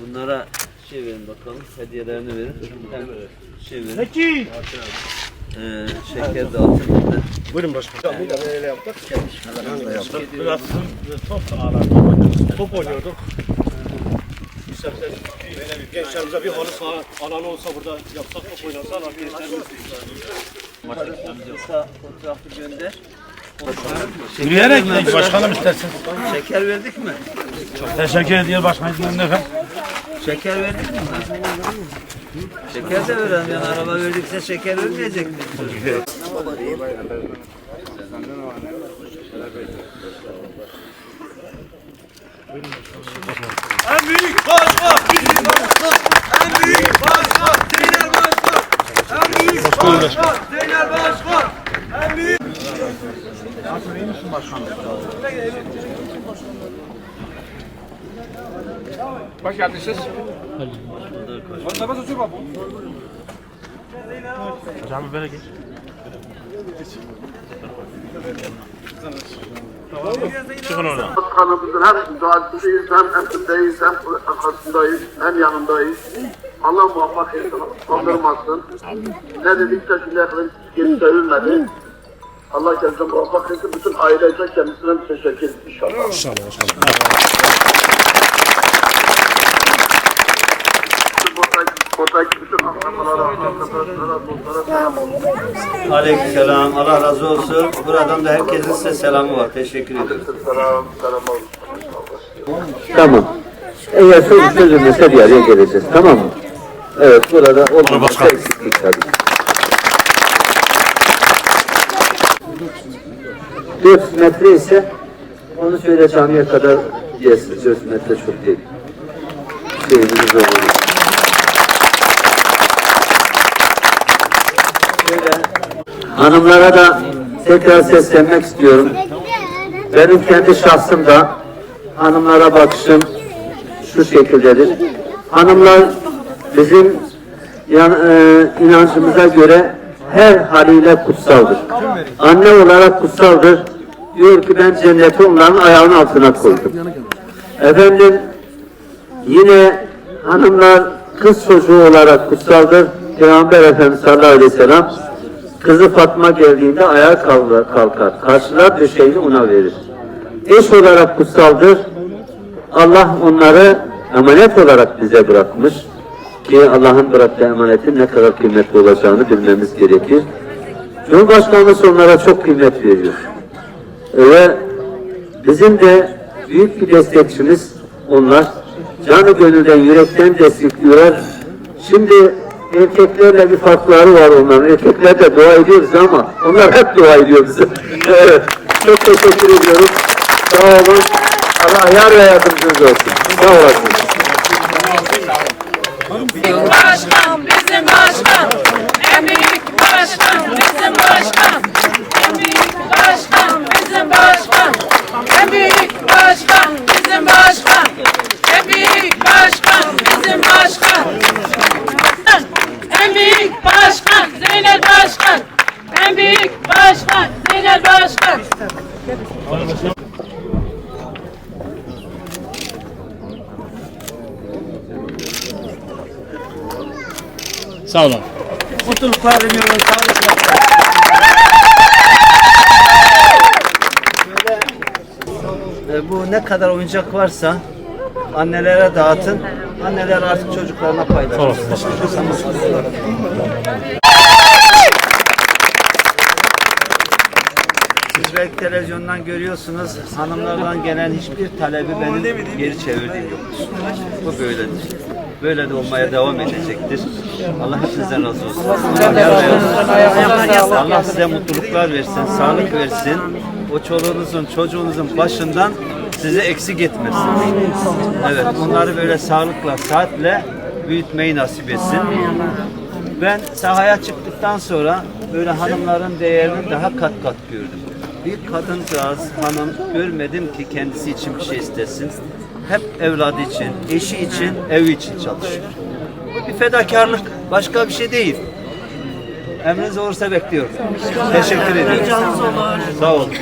Bunlara şey verin bakalım. Hediyelerini verin. Hem şey verin. Peki. Ee, şeker dağıtın. Buyurun başkanım. Öyle yaptık. Biraz top ağlardık. Top oynuyorduk. İsterseniz gençlerimize bir halı saha alanı olsa burada yapsak top gençlerimiz. Yoksa fotoğrafı gönder. Yürüyerek gidelim başkanım istersen. Şeker verdik mi? Teşekkür ediyor başkanım efendim. Şeker verdik mi? Şeker de verelim yani araba verdikse şeker vermeyecek mi? En büyük başkan bizim başkan. En büyük başkan Zeynel Başkan. En büyük başkan Zeynel Başkan. En büyük Hoş geldiniz siz. Nasıl sürüyor bu? Hocam böyle geç. Çıkın oradan. Başkanımızın hem duacısıyız, hem emrindeyiz, hem arkasındayız, hem yanındayız. Allah muvaffak etsin, kandırmasın. Ne dedikse şimdiye geri çevirmedi. Allah kendisine muvaffak etsin. Bütün ailece kendisine teşekkür ederim inşallah. Buradaki, Aleykümselam. Allah razı olsun. Buradan da herkesin size selamı var. Teşekkür olsun. Tamam. Eğer söz çözülmese bir araya geleceğiz. Tamam mı? Evet burada olmaması eksiklik tabii. Dört metre ise onu şöyle camiye kadar gelsin. Dört metre çok değil. Şeyimiz olur. Hanımlara da tekrar seslenmek istiyorum. Benim kendi şahsımda hanımlara bakışım şu şekildedir. Hanımlar bizim yan, e, inancımıza göre her haliyle kutsaldır. Anne olarak kutsaldır. Diyor ki ben cenneti onların ayağının altına koydum. Efendim yine hanımlar kız çocuğu olarak kutsaldır. Peygamber Efendimiz sallallahu aleyhi ve sellem kızı Fatma geldiğinde ayağa kalkar. Karşılar döşeğini ona verir. Eş olarak kutsaldır. Allah onları emanet olarak bize bırakmış ki Allah'ın bıraktığı emanetin ne kadar kıymetli olacağını bilmemiz gerekir. Cumhurbaşkanımız onlara çok kıymet veriyor. Ve bizim de büyük bir destekçimiz onlar. Canı gönülden, yürekten destekliyorlar. Şimdi erkeklerle bir farkları var onların. Erkekler de dua ediyoruz ama onlar hep dua ediyor bize. evet. Çok teşekkür ediyorum. Sağ olun. Allah yar ve yardımcınız olsun. Sağ olasın. Başkan bizim başkan. En büyük başkan bizim başkan. En büyük başkan bizim başkan. En büyük başkan bizim başkan. En büyük başkan bizim başkan. En büyük başkan Zeynel Başkan. En büyük başkan Zeynel Başkan. Sağ olun. Mutluluklar diliyorum. Sağlıkla. Böyle, bu ne kadar oyuncak varsa annelere dağıtın. Anneler artık çocuklarına paylaşır. Siz belki televizyondan görüyorsunuz. Hanımlardan gelen hiçbir talebi benim geri çevirdiğim yok. Bu böyledir. Böyle de olmaya devam edecektir. Allah hepinizden razı olsun. Allah size mutluluklar versin, sağlık versin. O çoluğunuzun, çocuğunuzun başından sizi eksik etmesin. Evet, onları böyle sağlıkla, saatle büyütmeyi nasip etsin. Ben sahaya çıktıktan sonra böyle hanımların değerini daha kat kat gördüm. Bir kadıncağız hanım görmedim ki kendisi için bir şey istesin. Hep evladı için, eşi için, evi için çalışıyor. Bu bir fedakarlık, başka bir şey değil. Emriniz olursa bekliyorum. Teşekkür ederim. Sağ olun.